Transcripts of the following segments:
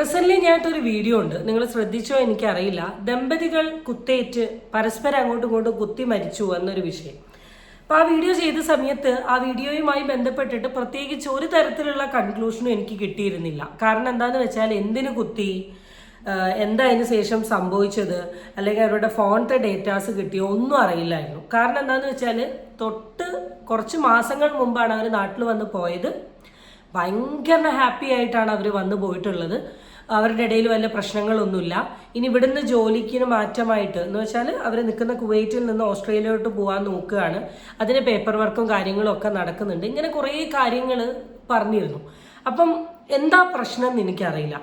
Recent ഞാനിട്ടൊരു video ഉണ്ട്. നിങ്ങൾ ശ്രദ്ധിച്ചോ എനിക്കറിയില്ല. ദമ്പതികൾ കുത്തേറ്റ് പരസ്പരം അങ്ങോട്ടും ഇങ്ങോട്ടും കുത്തി മരിച്ചു എന്നൊരു വിഷയം. അപ്പൊ ആ വീഡിയോ ചെയ്ത സമയത്ത് ആ വീഡിയോയുമായി ബന്ധപ്പെട്ടിട്ട് പ്രത്യേകിച്ച് ഒരു തരത്തിലുള്ള കൺക്ലൂഷനും എനിക്ക് കിട്ടിയിരുന്നില്ല. കാരണം എന്താന്ന് വെച്ചാൽ എന്തിനു കുത്തി? എന്താ അതിന് ശേഷം സംഭവിച്ചത്? അല്ലെങ്കിൽ അവരുടെ ഫോണത്തെ ഡേറ്റാസ് കിട്ടിയോ ഒന്നും അറിയില്ലായിരുന്നു. കാരണം എന്താന്ന് വെച്ചാൽ തൊട്ട് കുറച്ച് മാസങ്ങൾ മുമ്പാണ് അവർ നാട്ടിൽ വന്ന് പോയത്. ഭയങ്കര ഹാപ്പി ആയിട്ടാണ് അവർ വന്നു പോയിട്ടുള്ളത്. അവരുടെ ഇടയിൽ വല്ല പ്രശ്നങ്ങളൊന്നുമില്ല. ഇനി ഇവിടുന്ന് ജോലിക്ക് മാറ്റമായിട്ട് എന്ന് വെച്ചാൽ അവർ നിൽക്കുന്ന കുവൈറ്റിൽ നിന്ന് ഓസ്ട്രേലിയയിലോട്ട് പോകാൻ നോക്കുകയാണ്. അതിന് പേപ്പർ വർക്കും കാര്യങ്ങളും ഒക്കെ നടക്കുന്നുണ്ട്. ഇങ്ങനെ കുറേ കാര്യങ്ങൾ പറഞ്ഞിരുന്നു. അപ്പം എന്താ പ്രശ്നം എനിക്കറിയില്ല.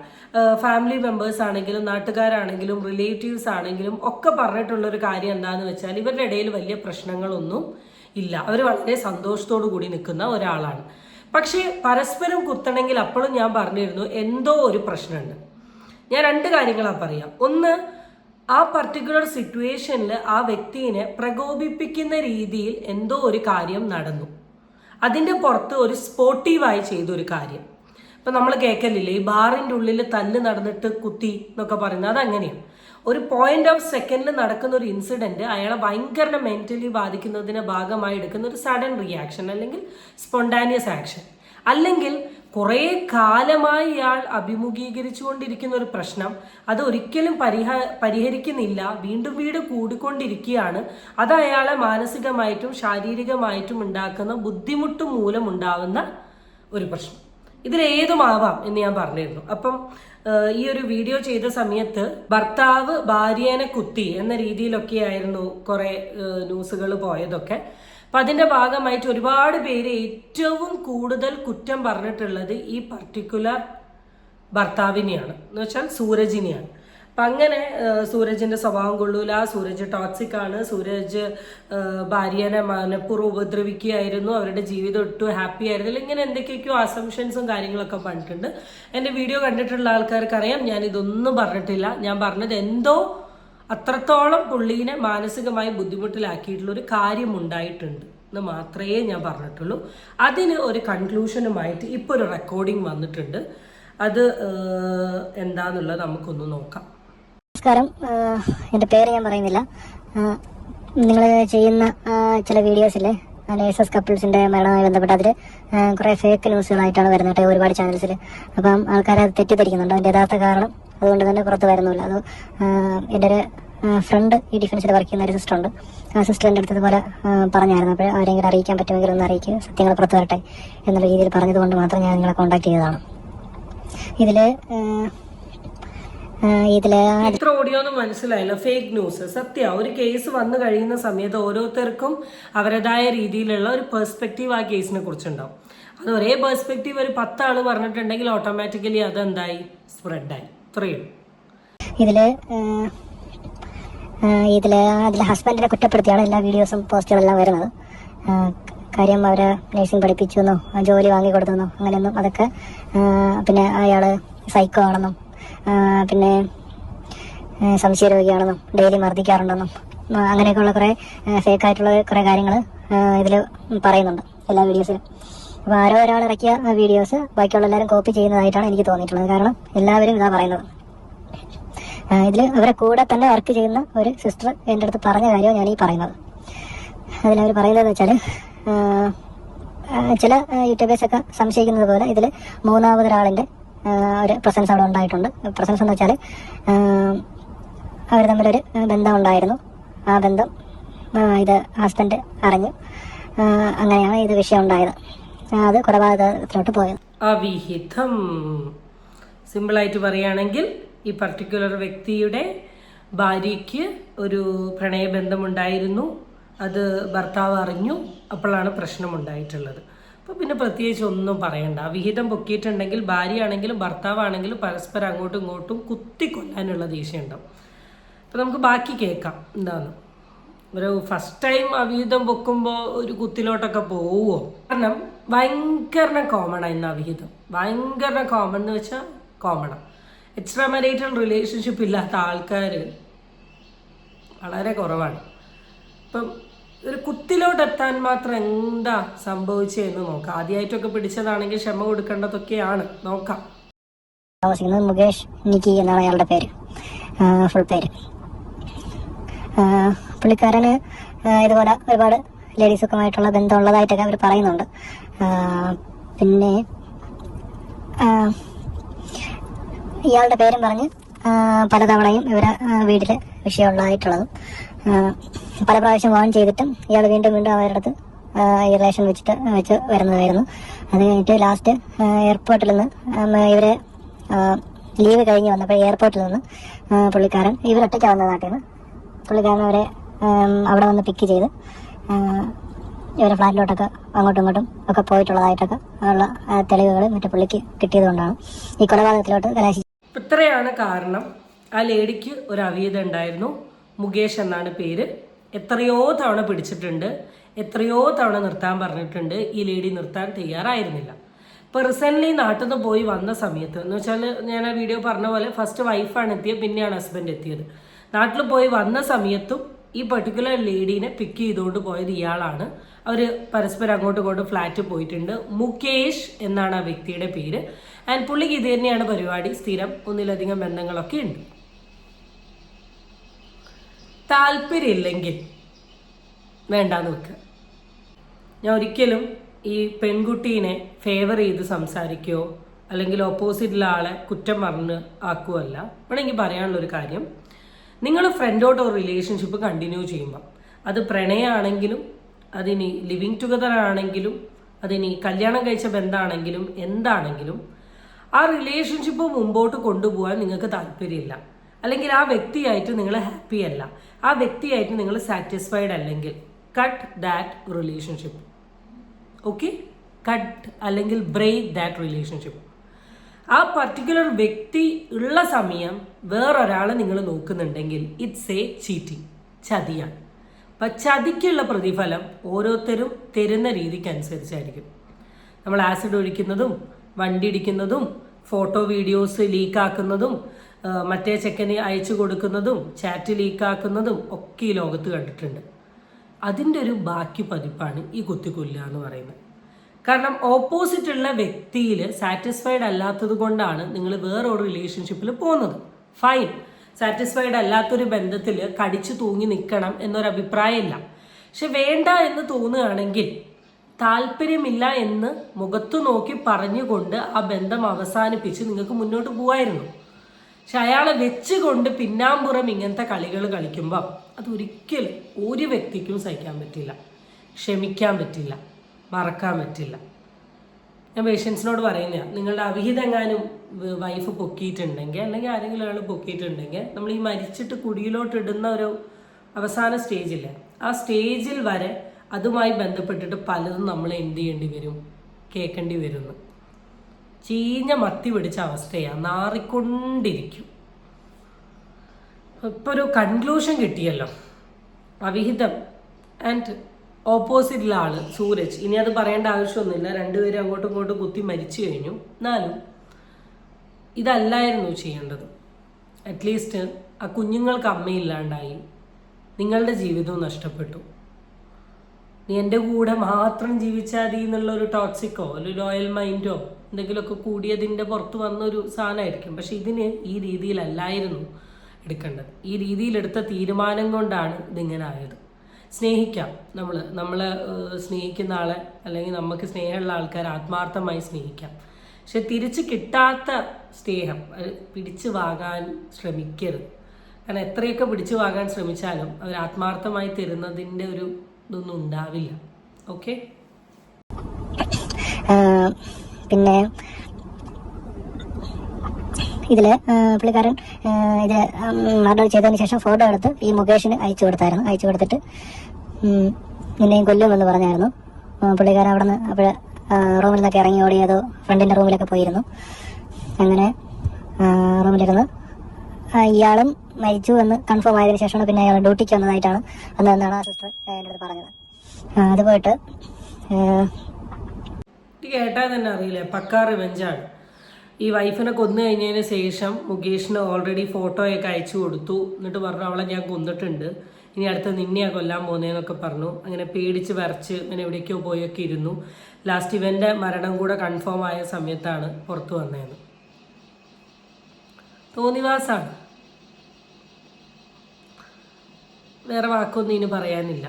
ഫാമിലി മെമ്പേഴ്സ് ആണെങ്കിലും നാട്ടുകാരാണെങ്കിലും റിലേറ്റീവ്സ് ആണെങ്കിലും ഒക്കെ പറഞ്ഞിട്ടുള്ള ഒരു കാര്യം എന്താന്ന് വെച്ചാൽ ഇവരുടെ ഇടയിൽ വലിയ പ്രശ്നങ്ങളൊന്നും ഇല്ല. അവർ വളരെ സന്തോഷത്തോടു കൂടി നിൽക്കുന്ന ഒരാളാണ്. പക്ഷേ പരസ്പരം കുത്തണമെങ്കിൽ അപ്പോഴും ഞാൻ പറഞ്ഞിരുന്നു എന്തോ ഒരു പ്രശ്നമുണ്ട്. ഞാൻ രണ്ട് കാര്യങ്ങളാണ് പറയാം. ഒന്ന് ആ പർട്ടിക്കുലർ സിറ്റുവേഷനിൽ ആ വ്യക്തിയെ പ്രകോപിപ്പിക്കുന്ന രീതിയിൽ എന്തോ ഒരു കാര്യം നടന്നു. അതിന്റെ പുറത്ത് ഒരു സ്പോർട്ടീവായി ചെയ്തൊരു കാര്യം. ഇപ്പം നമ്മൾ കേൾക്കലില്ലേ ഈ ബാറിന്റെ ഉള്ളിൽ തല്ല് നടന്നിട്ട് കുത്തി എന്നൊക്കെ പറയുന്നത് അതങ്ങനെയാണ് ഒരു പോയിന്റ് ഓഫ് സെക്കൻഡിൽ നടക്കുന്ന ഒരു ഇൻസിഡന്റ് അയാളെ ഭയങ്കര മെന്റലി ബാധിക്കുന്നതിന്റെ ഭാഗമായി എടുക്കുന്ന ഒരു സഡൻ റിയാക്ഷൻ അല്ലെങ്കിൽ സ്പോണ്ടാനിയസ് ആക്ഷൻ അല്ലെങ്കിൽ കുറേ കാലമായി ഇയാൾ അഭിമുഖീകരിച്ചുകൊണ്ടിരിക്കുന്ന ഒരു പ്രശ്നം അത് ഒരിക്കലും പരിഹ പരിഹരിക്കുന്നില്ല. വീണ്ടും വീണ്ടും കൂടിക്കൊണ്ടിരിക്കുകയാണ്. അത് അയാളെ മാനസികമായിട്ടും ശാരീരികമായിട്ടും ഉണ്ടാക്കുന്ന ബുദ്ധിമുട്ട് മൂലമുണ്ടാവുന്ന ഒരു പ്രശ്നം. ഇതിലേതുമാവാം എന്ന് ഞാൻ പറഞ്ഞിരുന്നു. അപ്പം ഈ ഒരു വീഡിയോ ചെയ്ത സമയത്ത് ഭർത്താവ് ഭാര്യേനെ കുത്തി എന്ന രീതിയിലൊക്കെ ആയിരുന്നു കുറെ ന്യൂസുകൾ പോയതൊക്കെ. അപ്പൊ അതിന്റെ ഭാഗമായിട്ട് ഒരുപാട് പേര് ഏറ്റവും കൂടുതൽ കുറ്റം പറഞ്ഞിട്ടുള്ളത് ഈ പർട്ടിക്കുലർ ഭർത്താവിനെയാണ്. എന്ന് വെച്ചാൽ സൂരജിനെയാണ്. അപ്പം അങ്ങനെ സൂരജിന്റെ സ്വഭാവം കൊള്ളൂല. സൂരജ് ടോക്സിക് ആണ്. സൂരജ് ഭാര്യനെ മനഃപൂർവം ഉപദ്രവിക്കുകയായിരുന്നു. അവരുടെ ജീവിതം ഒട്ടും ഹാപ്പി ആയിരുന്നില്ല. ഇങ്ങനെ എന്തൊക്കെയൊക്കെയോ അസംഷൻസും കാര്യങ്ങളൊക്കെ പറഞ്ഞിട്ടുണ്ട് എന്റെ വീഡിയോ കണ്ടിട്ടുള്ള ആൾക്കാർക്ക് അറിയാം ഞാൻ ഇതൊന്നും പറഞ്ഞിട്ടില്ല. ഞാൻ പറഞ്ഞത് എന്തോ അത്രത്തോളം പുള്ളീനെ മാനസികമായി ബുദ്ധിമുട്ടിലാക്കിയിട്ടുള്ള ഒരു കാര്യം ഉണ്ടായിട്ടുണ്ട് എന്ന് മാത്രമേ ഞാൻ പറഞ്ഞിട്ടുള്ളൂ. അതിന് ഒരു കൺക്ലൂഷനുമായിട്ട് ഇപ്പോൾ ഒരു റെക്കോർഡിംഗ് വന്നിട്ടുണ്ട്. അത് എന്താന്നുള്ളത് നമുക്കൊന്ന് നോക്കാം. നമസ്കാരം. എന്റെ പേര് ഞാൻ പറയുന്നില്ല. നിങ്ങൾ ചെയ്യുന്ന ചില വീഡിയോസിലെ നേഴ്സസ് കപ്പിൾസിന്റെ മരണവുമായി ബന്ധപ്പെട്ട് അതിൽ കുറെ ഫേക്ക് ന്യൂസുകളായിട്ടാണ് വരുന്നത് ഒരുപാട് ചാനൽസിൽ അപ്പം ആൾക്കാരെ അത് തെറ്റിദ്ധരിക്കുന്നുണ്ട്. അതിന്റെ യഥാർത്ഥ കാരണം അതുകൊണ്ട് തന്നെ പുറത്ത് വരുന്നില്ല. അത് എന്റെ ഒരു ഫ്രണ്ട് ഈ ഡിഫൻസിൽ വർക്ക് ചെയ്യുന്ന ഒരു സിസ്റ്റർ ഉണ്ട്. ആ സിസ്റ്റർ എന്റെ അടുത്ത് പോലെ പറഞ്ഞായിരുന്നു. അപ്പോൾ ആരെങ്കിലും അറിയിക്കാൻ പറ്റുമെങ്കിൽ ഒന്ന് അറിയിക്കുക സത്യങ്ങൾ പുറത്ത് വരട്ടെ എന്നുള്ള രീതിയിൽ പറഞ്ഞതുകൊണ്ട് മാത്രം ഞാൻ നിങ്ങളെ കോൺടാക്ട് ചെയ്തതാണ്. ഇതിൽ ഇതിൽ ഇത്ര ഓഡിയോ ഒന്നും മനസ്സിലായില്ല. ഫേക്ക് ന്യൂസ് സത്യ ഒരു കേസ് വന്നു കഴിയുന്ന സമയത്ത് ഓരോരുത്തർക്കും അവരുടേതായ രീതിയിലുള്ള ഒരു പെർസ്പെക്റ്റീവ് ആ കേസിനെ കുറിച്ചുണ്ടാവും. അത് ഒരേ പെർസ്പെക്റ്റീവ് ഒരു പത്താൾ പറഞ്ഞിട്ടുണ്ടെങ്കിൽ ഓട്ടോമാറ്റിക്കലി അതെന്തായി? സ്പ്രെഡായി ഇത്രയും ഇതിൽ ഇതിൽ അതിലെ ഹസ്ബൻഡിനെ കുറ്റപ്പെടുത്തിയാണ് എല്ലാ വീഡിയോസും പോസ്റ്റുകളെല്ലാം വരുന്നത്. കാര്യം അവരെ നഴ്സിംഗ് പഠിപ്പിച്ചു എന്നോ ജോലി വാങ്ങി കൊടുത്തെന്നോ അങ്ങനെയൊന്നും അതൊക്കെ പിന്നെ അയാൾ സൈക്കോ ആണെന്നും പിന്നെ സംശയരോഗിയാണെന്നും ഡെയിലി മർദ്ദിക്കാറുണ്ടെന്നും അങ്ങനെയൊക്കെയുള്ള കുറെ ഫേക്ക് ആയിട്ടുള്ള കുറെ കാര്യങ്ങൾ ഇതിൽ പറയുന്നുണ്ട് എല്ലാ വീഡിയോസിലും. അപ്പോൾ ആരോ ഒരാൾ ഇറക്കിയ വീഡിയോസ് ബാക്കിയുള്ള എല്ലാവരും കോപ്പി ചെയ്യുന്നതായിട്ടാണ് എനിക്ക് തോന്നിയിട്ടുള്ളത്. കാരണം എല്ലാവരും ഇതാ പറയുന്നത്. ഇതിൽ അവരെ കൂടെ തന്നെ വർക്ക് ചെയ്യുന്ന ഒരു സിസ്റ്റർ എന്റെ അടുത്ത് പറഞ്ഞ കാര്യമാണ് ഞാൻ ഈ പറയുന്നത് അതിലവർ പറയുന്നത് വെച്ചാൽ ചില യൂട്യൂബേഴ്സൊക്കെ സംശയിക്കുന്നത് പോലെ ഇതിൽ മൂന്നാമതൊരാളിന്റെ ഒരു പ്രസൻസ് അവിടെ ഉണ്ടായിട്ടുണ്ട്. പ്രസൻസ് എന്ന് വെച്ചാൽ അവർ തമ്മിലൊരു ബന്ധം ഉണ്ടായിരുന്നു ആ ബന്ധം ഇത് ഹസ്ബൻഡ് അറിഞ്ഞു അങ്ങനെയാണ് ഇത് വിഷയം ഉണ്ടായത് അത് കൊലപാതകത്തിലോട്ട് പോയത്. അവിഹിതം. സിമ്പിളായിട്ട് പറയുകയാണെങ്കിൽ ഈ പർട്ടിക്കുലർ വ്യക്തിയുടെ ഭാര്യയ്ക്ക് ഒരു പ്രണയബന്ധമുണ്ടായിരുന്നു. അത് ഭർത്താവ് അറിഞ്ഞു അപ്പോഴാണ് പ്രശ്നമുണ്ടായിട്ടുള്ളത്. അപ്പോൾ പിന്നെ പ്രത്യേകിച്ച് ഒന്നും പറയണ്ട. വിഹിതം പൊക്കിയിട്ടുണ്ടെങ്കിൽ ഭാര്യയാണെങ്കിലും ഭർത്താവാണെങ്കിലും പരസ്പരം അങ്ങോട്ടും ഇങ്ങോട്ടും കുത്തിക്കൊല്ലാനുള്ള ദേഷ്യമുണ്ടാവും. അപ്പോൾ നമുക്ക് ബാക്കി കേൾക്കാം. എന്താണ്? ഒരു ഫസ്റ്റ് ടൈം അവിഹിതം പൊക്കുമ്പോൾ ഒരു കുത്തിലോട്ടൊക്കെ പോവുമോ കാരണം ഭയങ്കര കോമൺ ആയിരുന്നു അവിഹിതം. ഭയങ്കര കോമൺ എന്ന് വെച്ചാൽ കോമണാണ് എക്സ്ട്രാ മാരിറ്റൽ റിലേഷൻഷിപ്പ് ഇല്ലാത്ത ആൾക്കാർ വളരെ കുറവാണ്. ഇപ്പം ഒരു കുത്തിലോട്ട് എത്താൻ മാത്രം എന്താ സംഭവിച്ചതെന്ന് നോക്കാം. ആദ്യമായിട്ടൊക്കെ പിടിച്ചതാണെങ്കിൽ ക്ഷമ കൊടുക്കേണ്ടതൊക്കെയാണ്. നോക്കാം. താമസിക്കുന്നത് മുകേഷ് നിക്കി എന്നാണ് അയാളുടെ പേര്. ഫുൾ പേര്. പുള്ളിക്കാരന് ഇതുപോലെ ഒരുപാട് ലേഡീസൊക്കെമായിട്ടുള്ള ബന്ധമുള്ളതായിട്ടൊക്കെ അവർ പറയുന്നുണ്ട്. പിന്നെ ഇയാളുടെ പേരും പറഞ്ഞ് പലതവണയും ഇവരെ വീട്ടിൽ വിഷയമുള്ളതായിട്ടുള്ളതും. പല പ്രാവശ്യം വാൺ ചെയ്തിട്ടും ഇയാൾ വീണ്ടും വീണ്ടും അവരുടെ അടുത്ത് ഈ റിലേഷൻ വെച്ചിട്ട് വെച്ച് വരുന്നതായിരുന്നു. അത് കഴിഞ്ഞിട്ട് ലാസ്റ്റ് എയർപോർട്ടിൽ നിന്ന് ഇവരെ ലീവ് കഴിഞ്ഞ് വന്നപ്പോൾ എയർപോർട്ടിൽ നിന്ന് പുള്ളിക്കാരൻ ഇവരൊറ്റയ്ക്ക് വന്ന നാട്ടിൽ നിന്ന് പുള്ളിക്കാരൻ അവരെ അവിടെ വന്ന് പിക്ക് ചെയ്ത് ഇവരെ ഫ്ലാറ്റിലോട്ടൊക്കെ അങ്ങോട്ടും ഇങ്ങോട്ടും ഒക്കെ പോയിട്ടുള്ളതായിട്ടൊക്കെ ഉള്ള തെളിവുകൾ മറ്റേ പുള്ളിക്ക് കിട്ടിയതുകൊണ്ടാണ്. ഈ കൊലപാതകത്തിലോട്ട് കലാശിച്ചത് ഇത്രയാണ് കാരണം ആ ലേഡിക്ക് ഒരു അവീത ഉണ്ടായിരുന്നു മുകേഷ് എന്നാണ് പേര്. എത്രയോ തവണ പിടിച്ചിട്ടുണ്ട്. എത്രയോ തവണ നിർത്താൻ പറഞ്ഞിട്ടുണ്ട്. ഈ ലേഡി നിർത്താൻ തയ്യാറായിരുന്നില്ല. ഇപ്പോൾ റീസെന്റ്ലി നാട്ടിൽ നിന്ന് പോയി വന്ന സമയത്ത് എന്ന് വെച്ചാൽ ഞാൻ ആ വീഡിയോ പറഞ്ഞ പോലെ ഫസ്റ്റ് വൈഫാണ് എത്തിയത് പിന്നെയാണ് ഹസ്ബൻഡ് എത്തിയത്. നാട്ടിൽ പോയി വന്ന സമയത്തും ഈ പെർട്ടിക്കുലർ ലേഡീനെ പിക്ക് ചെയ്തുകൊണ്ട് പോയത് ഇയാളാണ്. അവർ പരസ്പരം അങ്ങോട്ടും ഇങ്ങോട്ടും ഫ്ലാറ്റ് പോയിട്ടുണ്ട്. മുകേഷ് എന്നാണ് ആ വ്യക്തിയുടെ പേര്. ആൻഡ് പുള്ളിക്ക് ഇത് തന്നെയാണ് പരിപാടി. സ്ഥിരം ഒന്നിലധികം ബന്ധങ്ങളൊക്കെ ഉണ്ട്. താല്പര്യമില്ലെങ്കിൽ വേണ്ടാന്ന് വെക്കുക ഞാൻ ഒരിക്കലും ഈ പെൺകുട്ടീനെ ഫേവർ ചെയ്ത് സംസാരിക്കുകയോ അല്ലെങ്കിൽ ഓപ്പോസിറ്റിലെ ആളെ കുറ്റം പറഞ്ഞ് ആക്കുകയല്ല. വേണമെങ്കിൽ പറയാനുള്ള ഒരു കാര്യം നിങ്ങൾ ഫ്രണ്ടോട്ടോ റിലേഷൻഷിപ്പ് കണ്ടിന്യൂ ചെയ്യുമ്പം അത് പ്രണയമാണെങ്കിലും അതിനി ലിവിങ് ടുഗദർ ആണെങ്കിലും അതിനി കല്യാണം കഴിച്ച ബന്ധമാണെങ്കിലും എന്താണെങ്കിലും ആ റിലേഷൻഷിപ്പ് മുമ്പോട്ട് കൊണ്ടുപോകാൻ നിങ്ങൾക്ക് താല്പര്യമില്ല. അല്ലെങ്കിൽ ആ വ്യക്തിയായിട്ട് നിങ്ങൾ ഹാപ്പി അല്ല. ആ വ്യക്തിയായിട്ട് നിങ്ങൾ സാറ്റിസ്ഫൈഡ് അല്ലെങ്കിൽ cut that relationship okay cut അല്ലെങ്കിൽ ബ്രേക്ക് ദാറ്റ് റിലേഷൻഷിപ്പ് ആ പർട്ടിക്കുലർ വ്യക്തി ഉള്ള സമയം വേറൊരാളെ നിങ്ങൾ നോക്കുന്നുണ്ടെങ്കിൽ ഇറ്റ്സ് എ ചീറ്റിംഗ് ചതിയാണ്. അപ്പം ചതിക്കുള്ള പ്രതിഫലം ഓരോരുത്തരും തരുന്ന രീതിക്ക് അനുസരിച്ചായിരിക്കും നമ്മൾ ആസിഡ് ഒഴിക്കുന്നതും വണ്ടി ഇടിക്കുന്നതും ഫോട്ടോ വീഡിയോസ് ലീക്കാക്കുന്നതും മറ്റേ ചെക്കന് അയച്ചു കൊടുക്കുന്നതും ചാറ്റ് ലീക്കാക്കുന്നതും ഒക്കെ ഈ ലോകത്ത് കണ്ടിട്ടുണ്ട്. അതിന്റെ ഒരു ബാക്കി പതിപ്പാണ് ഈ കുത്തിക്കൊല്ലുക എന്ന് പറയുന്നത്. കാരണം ഓപ്പോസിറ്റ് ഉള്ള വ്യക്തിയിൽ സാറ്റിസ്ഫൈഡ് അല്ലാത്തത് കൊണ്ടാണ് നിങ്ങൾ വേറൊരു റിലേഷൻഷിപ്പിൽ പോകുന്നത്. ഫൈൻ സാറ്റിസ്ഫൈഡ് അല്ലാത്തൊരു ബന്ധത്തിൽ കടിച്ചു തൂങ്ങി നിൽക്കണം എന്നൊരു അഭിപ്രായമില്ല. പക്ഷെ വേണ്ട എന്ന് തോന്നുകയാണെങ്കിൽ താല്പര്യമില്ല എന്ന് മുഖത്തു നോക്കി പറഞ്ഞുകൊണ്ട് ആ ബന്ധം അവസാനിപ്പിച്ച് നിങ്ങൾക്ക് മുന്നോട്ട് പോകായിരുന്നു പക്ഷെ അയാളെ വെച്ചുകൊണ്ട് പിന്നാമ്പുറം ഇങ്ങനത്തെ കളികൾ കളിക്കുമ്പോൾ അതൊരിക്കലും ഒരു വ്യക്തിക്കും സഹിക്കാൻ പറ്റില്ല. ക്ഷമിക്കാൻ പറ്റില്ല. മറക്കാൻ പറ്റില്ല. ഞാൻ പേഷ്യൻസിനോട് പറയുന്ന നിങ്ങളുടെ അവിഹിതെങ്ങാനും വൈഫ് പൊക്കിയിട്ടുണ്ടെങ്കിൽ അല്ലെങ്കിൽ ആരെങ്കിലും അയാൾ പൊക്കിയിട്ടുണ്ടെങ്കിൽ നമ്മൾ ഈ മരിച്ചിട്ട് കുടിയിലോട്ട് ഇടുന്ന ഒരു അവസാന സ്റ്റേജില്ലേ ആ സ്റ്റേജിൽ വരെ അതുമായി ബന്ധപ്പെട്ടിട്ട് പലതും നമ്മൾ എന്ത് ചെയ്യേണ്ടി വരും? കേൾക്കേണ്ടി വരുന്നു. ചീഞ്ഞ മത്തി പിടിച്ച അവസ്ഥയാണ് നാറിക്കൊണ്ടിരിക്കും. ഇപ്പൊ ഒരു കൺക്ലൂഷൻ കിട്ടിയല്ലോ. അവിഹിതം ആൻഡ് ഓപ്പോസിറ്റിലെ ആൾ സൂരജ്. ഇനി അത് പറയേണ്ട ആവശ്യമൊന്നുമില്ല. രണ്ടുപേരും അങ്ങോട്ടും ഇങ്ങോട്ടും കുത്തി മരിച്ചു കഴിഞ്ഞു. എന്നാലും ഇതല്ലായിരുന്നു ചെയ്യേണ്ടത്. അറ്റ്ലീസ്റ്റ് ആ കുഞ്ഞുങ്ങൾക്ക് അമ്മയില്ലാണ്ടായി. നിങ്ങളുടെ ജീവിതവും നഷ്ടപ്പെട്ടു. നീ എന്റെ കൂടെ മാത്രം ജീവിച്ചാൽ മതി എന്നുള്ള ഒരു ടോക്സിക്കോ ഒരു ലോയൽ മൈൻഡോ എന്തെങ്കിലുമൊക്കെ കൂടിയതിന്റെ പുറത്ത് വന്നൊരു സാധനമായിരിക്കും. പക്ഷെ ഇതിന് ഈ രീതിയിലല്ലായിരുന്നു എടുക്കേണ്ടത്. ഈ രീതിയിലെടുത്ത തീരുമാനം കൊണ്ടാണ് ഇതിങ്ങനെ ആയത്. സ്നേഹിക്കാം നമ്മൾ നമ്മളെ സ്നേഹിക്കുന്ന ആളെ അല്ലെങ്കിൽ നമുക്ക് സ്നേഹമുള്ള ആൾക്കാർ ആത്മാർത്ഥമായി സ്നേഹിക്കാം. പക്ഷെ തിരിച്ച് കിട്ടാത്ത സ്നേഹം പിടിച്ചു വാങ്ങാൻ ശ്രമിക്കരുത്. കാരണം എത്രയൊക്കെ പിടിച്ചു വാങ്ങാൻ ശ്രമിച്ചാലും അവർ ആത്മാർത്ഥമായി തരുന്നതിന്റെ ഒരു ഇതൊന്നും ഉണ്ടാവില്ല. ഓക്കെ? പിന്നെ ഇതിൽ പുള്ളിക്കാരൻ ഇത് മർഡർ ചെയ്തതിന് ശേഷം ഫോട്ടോ എടുത്ത് ഈ മുകേഷിന് അയച്ചു കൊടുത്തായിരുന്നു. അയച്ചു കൊടുത്തിട്ട് നിന്നെയും കൊല്ലുമെന്ന് പറഞ്ഞായിരുന്നു. പുള്ളിക്കാരൻ അവിടെ നിന്ന് അപ്പോൾ റൂമിൽ നിന്നൊക്കെ ഇറങ്ങി ഓടിയതോ ഫ്രണ്ടിന്റെ റൂമിലൊക്കെ പോയിരുന്നു. അങ്ങനെ റൂമിലിരുന്ന് ഇയാളും മരിച്ചു എന്ന് കൺഫേം ആയതിനു ശേഷമാണ് പിന്നെ അയാൾ ഡ്യൂട്ടിക്ക് വന്നതായിട്ടാണ് അന്ന് എന്നാണ് ആ സിസ്റ്റർ എന്റെ അടുത്ത് പറഞ്ഞത്. അത് പോയിട്ട് ഇത് കേട്ടാൽ തന്നെ അറിയില്ല? പക്കാ റിവെഞ്ചാണ് ഈ വൈഫിനെ കൊന്നു കഴിഞ്ഞതിന് ശേഷം മുകേഷിന് ഓൾറെഡി ഫോട്ടോയൊക്കെ അയച്ചു കൊടുത്തു. എന്നിട്ട് പറഞ്ഞു അവളെ ഞാൻ കൊന്നിട്ടുണ്ട്. ഇനി അടുത്ത നിന്നെയാ കൊല്ലാൻ പോകുന്നതെന്നൊക്കെ പറഞ്ഞു. അങ്ങനെ പേടിച്ച് വരച്ച് ഇങ്ങനെ എവിടേക്കോ പോയൊക്കെ ഇരുന്നു. ലാസ്റ്റ് ഇവന്റെ മരണം കൂടെ കൺഫേം ആയ സമയത്താണ് പുറത്തു വന്നതെന്ന് തോന്നിവാസാണ്. വേറെ വാക്കൊന്നും ഇനി പറയാനില്ല.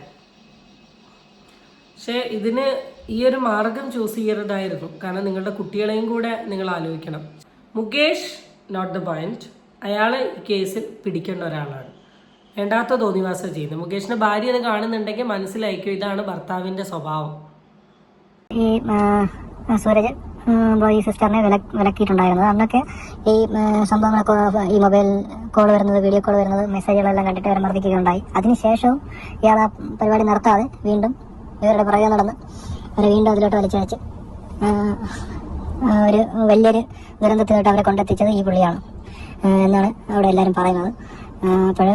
പക്ഷേ ഇതിന് ഈ ഒരു മാർഗം ചൂസ് ചെയ്യരുതായിരുന്നു. കാരണം നിങ്ങളുടെ കുട്ടികളെയും കൂടെ നിങ്ങൾ ആലോചിക്കണം. മുകേഷ് നോട്ട് ദ പോയിന്റ് അയാൾ ഈ കേസിൽ പിടിക്കേണ്ട ഒരാളാണ്. വേണ്ടാത്ത തോന്നിവാസം ചെയ്യുന്നത് മുകേഷിന്റെ ഭാര്യ ഇത് കാണുന്നുണ്ടെങ്കിൽ മനസ്സിലായിക്കോ ഇതാണ് ഭർത്താവിന്റെ സ്വഭാവം. ഈ സൂരജ് ഈ സിസ്റ്ററിനെ വില വിലക്കിയിട്ടുണ്ടായിരുന്നത് അന്നൊക്കെ ഈ സംഭവങ്ങളൊക്കെ ഈ മൊബൈൽ കോൾ വരുന്നത് വീഡിയോ കോൾ വരുന്നത് മെസ്സേജുകളെല്ലാം കണ്ടിട്ട് അവരെ മർദ്ദിക്കുകയുണ്ടായി. അതിനുശേഷവും ഇയാൾ ആ പരിപാടി നിർത്താതെ വീണ്ടും ഇവരുടെ പുറകെ നടന്ന് അവരെ വീണ്ടും അതിലോട്ട് വലിച്ചയച്ച് ആ, ആ, ഒരു വലിയൊരു ദുരന്തത്തിലോട്ട് അവരെ കൊണ്ടെത്തിച്ചത് ഈ പുള്ളിയാണ്. എന്നാണ് അവിടെ എല്ലാവരും പറയുന്നത്. അപ്പോൾ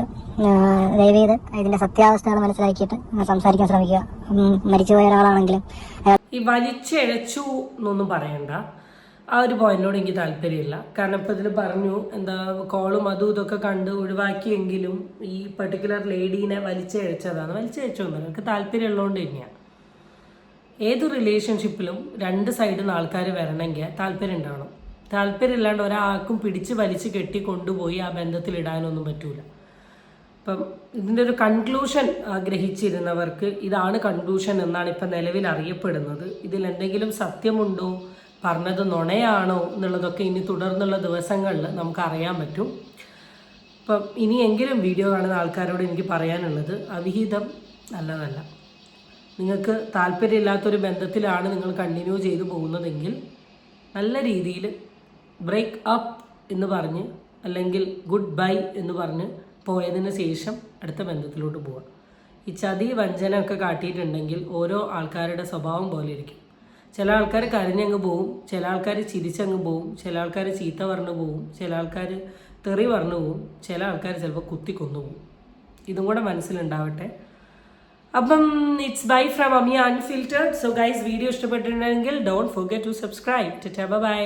ദയവ് ചെയ്ത് ഇതിന്റെ സത്യാവസ്ഥകൾ മനസ്സിലാക്കിയിട്ട് സംസാരിക്കാൻ ശ്രമിക്കുക. മരിച്ചുപോയ ഒരാളാണെങ്കിലും ഈ വലിച്ചഴച്ചു എന്നൊന്നും പറയണ്ട. ആ ഒരു പോയിന്റിനോട് എനിക്ക് താല്പര്യമില്ല. കാരണം ഇപ്പം ഇതിൽ പറഞ്ഞു എന്താ കോളും അതും ഇതൊക്കെ കണ്ട് ഒഴിവാക്കിയെങ്കിലും ഈ പെർട്ടിക്കുലർ ലേഡീനെ വലിച്ചിഴച്ചതാണ്. വലിച്ചിഴച്ചൊന്നും എനിക്ക് താല്പര്യമുള്ളതുകൊണ്ട് തന്നെയാണ് ഏത് റിലേഷൻഷിപ്പിലും രണ്ട് സൈഡിൽ നിന്ന് ആൾക്കാർ വരണമെങ്കിൽ താല്പര്യം ഉണ്ടാവണം. താല്പര്യം ഇല്ലാണ്ട് ഒരാൾക്കും പിടിച്ച് വലിച്ച് കെട്ടി കൊണ്ടുപോയി ആ ബന്ധത്തിൽ ഇടാനൊന്നും പറ്റൂല. അപ്പം ഇതിന്റെ ഒരു കൺക്ലൂഷൻ ആഗ്രഹിച്ചിരുന്നവർക്ക് ഇതാണ് കൺക്ലൂഷൻ എന്നാണ് ഇപ്പം നിലവിൽ അറിയപ്പെടുന്നത്. ഇതിൽ എന്തെങ്കിലും സത്യമുണ്ടോ? പറഞ്ഞത് നുണയാണോ? എന്നുള്ളതൊക്കെ ഇനി തുടർന്നുള്ള ദിവസങ്ങളിൽ നമുക്ക് അറിയാൻ പറ്റും. അപ്പം ഇനിയെങ്കിലും വീഡിയോ കാണുന്ന ആൾക്കാരോട് എനിക്ക് പറയാനുള്ളത് അവിഹിതം നല്ലതല്ല. നിങ്ങൾക്ക് താല്പര്യമില്ലാത്തൊരു ബന്ധത്തിലാണ് നിങ്ങൾ കണ്ടിന്യൂ ചെയ്തു പോകുന്നതെങ്കിൽ നല്ല രീതിയിൽ ബ്രേക്ക് അപ്പ് എന്ന് പറഞ്ഞ് അല്ലെങ്കിൽ ഗുഡ് ബൈ എന്ന് പറഞ്ഞ് പോയതിന് ശേഷം അടുത്ത ബന്ധത്തിലോട്ട് പോവുക. ഈ ചതി വഞ്ചന ഒക്കെ കാട്ടിയിട്ടുണ്ടെങ്കിൽ ഓരോ ആൾക്കാരുടെ സ്വഭാവം പോലെ ഇരിക്കും. ചില ആൾക്കാർ കരഞ്ഞങ്ങ് പോവും ചില ആൾക്കാർ ചിരിച്ചങ്ങ് പോവും ചില ആൾക്കാർ ചീത്ത പറഞ്ഞു പോവും ചില ആൾക്കാർ തെറി പറഞ്ഞു പോവും ചില ആൾക്കാർ ചിലപ്പോൾ കുത്തിക്കൊന്നു പോവും. ഇതും കൂടെ മനസ്സിലുണ്ടാവട്ടെ. അപ്പം it's bye from Amiya unfiltered so guys video ഇഷ്ടപ്പെട്ടിട്ടുണ്ടെങ്കിൽ don't forget to subscribe bye